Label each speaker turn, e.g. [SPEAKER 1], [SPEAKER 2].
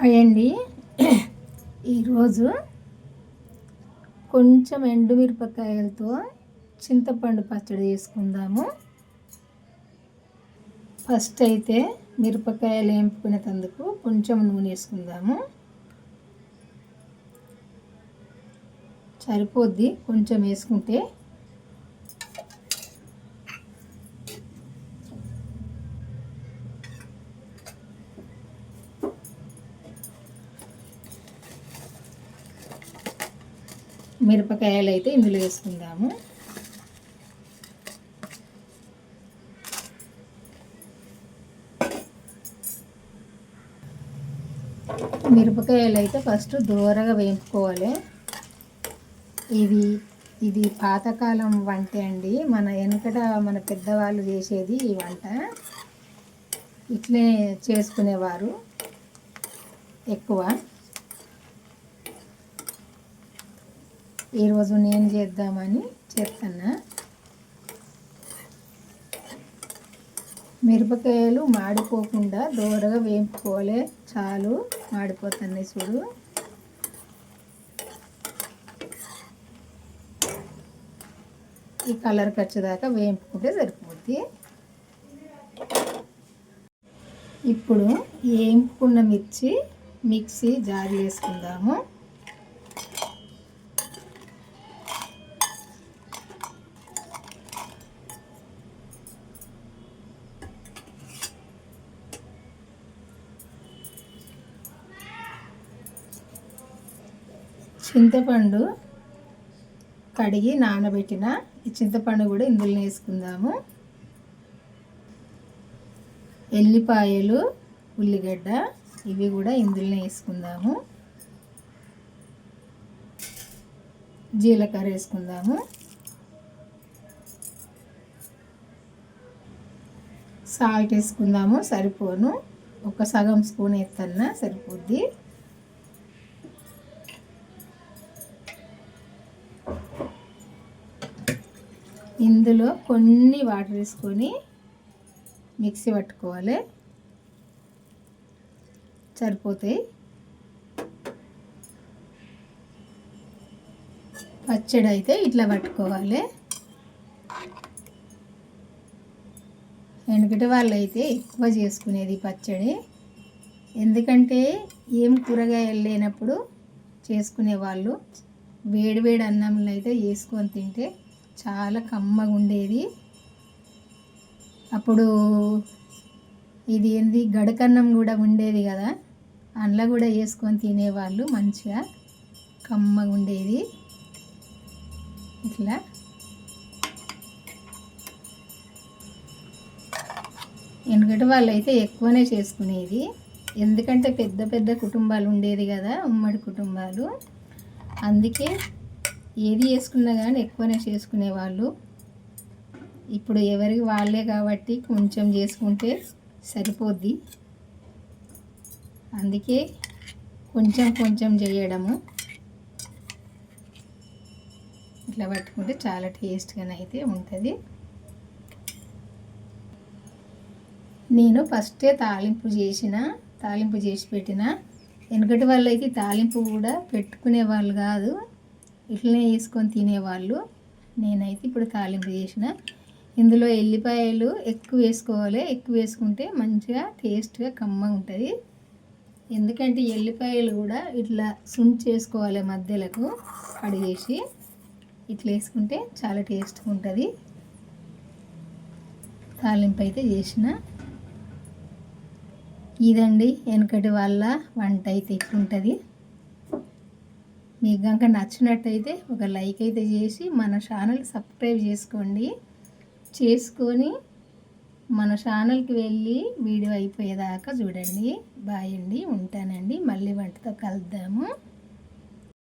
[SPEAKER 1] Hi అండి ఈరోజు కొంచెం ఎండుమిరపకాయలతో చింతపండు పచ్చడి చేసుకుందాము. ఫస్ట్ అయితే మిరపకాయలు వేపుకునేందుకు కొంచెం నూనె వేసుకుందాము. సరిపోద్ది కొంచెం వేసుకుంటే మిరపకాయలు అయితే ఇందులో వేసుకుందాము. మిరపకాయలు అయితే ఫస్ట్ దూరగా వేయించుకోవాలి. ఇది ఇది పాతకాలం వంట అండి. మన వెనకట మన పెద్దవాళ్ళు చేసేది ఈ వంట. ఇట్లే చేసుకునేవారు ఎక్కువ. ఈరోజు నేను చేద్దామని చెప్తున్నా మిరపకాయలు మాడిపోకుండా దూరగా వేపుకోలే చాలు మాడిపోతున్నాయి చూడు. ఈ కలర్ వచ్చేదాకా వేపుకుంటే సరిపోద్ది. ఇప్పుడు వేపుకున్న మిర్చి మిక్సీ జారీ వేసుకుందాము. చింతపండు కడిగి నానబెట్టిన ఈ చింతపండు కూడా ఇందులో వేసుకుందాము. ఎల్లిపాయలు ఉల్లిగడ్డ ఇవి కూడా ఇందులో వేసుకుందాము. జీలకర్ర వేసుకుందాము. సాల్ట్ వేసుకుందాము సరిపోను. ఒక సగం స్పూన్ వేస్తున్నా సరిపోద్ది. ఇందులో కొన్ని వాటర్ వేసుకొని మిక్సీ పట్టుకోవాలి. సరిపోతాయి. పచ్చడి అయితే ఇట్లా పట్టుకోవాలి. ఎందుకంటే వాళ్ళు అయితే ఎక్కువ చేసుకునేది పచ్చడి. ఎందుకంటే ఏం కూరగాయలు లేనప్పుడు చేసుకునేవాళ్ళు వేడి వేడి అన్నంలో అయితే వేసుకొని తింటే చాలా కమ్మగా ఉండేది. అప్పుడు ఇది ఏంది? గడకన్నం కూడా ఉండేది కదా? అందులో కూడా వేసుకొని తినేవాళ్ళు మంచిగా కమ్మగా ఉండేది. ఇట్లా. ఎందుకంటే వాళ్ళు అయితే ఎక్కువనే చేసుకునేది. ఎందుకంటే పెద్ద పెద్ద కుటుంబాలు ఉండేది కదా ఉమ్మడి కుటుంబాలు. అందుకే ఏది చేసుకున్నా కానీ ఎక్కువనే చేసుకునేవాళ్ళు. ఇప్పుడు ఎవరికి వాళ్ళే కాబట్టి కొంచెం చేసుకుంటే సరిపోద్ది. అందుకే కొంచెం కొంచెం చేయడము. ఇట్లా పట్టుకుంటే చాలా టేస్ట్గానే అయితే ఉంటుంది. నేను ఫస్టే తాలింపు చేసిన తాలింపు చేసి పెట్టిన. వెనకటి వాళ్ళు అయితే తాలింపు కూడా పెట్టుకునే వాళ్ళు కాదు. ఇట్లనే వేసుకొని తినేవాళ్ళు. నేనైతే ఇప్పుడు తాలింపు చేసిన. ఇందులో ఎల్లిపాయలు ఎక్కువ వేసుకోవాలి. ఎక్కువ వేసుకుంటే మంచిగా టేస్ట్గా కమ్మగా ఉంటుంది. ఎందుకంటే ఎల్లిపాయలు కూడా ఇట్లా సుంచి చేసుకోవాలి మధ్యలకు కడిగేసి. ఇట్లా వేసుకుంటే చాలా టేస్ట్గా ఉంటుంది. తాలింపు అయితే చేసిన. ఇదండి వెనకటి వాళ్ళ వంట అయితే ఇట్లుంటుంది. మీకు కనుక నచ్చినట్టయితే ఒక లైక్ అయితే చేసి మన ఛానల్ సబ్స్క్రైబ్ చేసుకోండి. చేసుకొని మన ఛానల్కి వెళ్ళి వీడియో అయిపోయేదాకా చూడండి. బాయ్ అండి ఉంటానండి. మళ్ళీ వంటతో కలుద్దాము.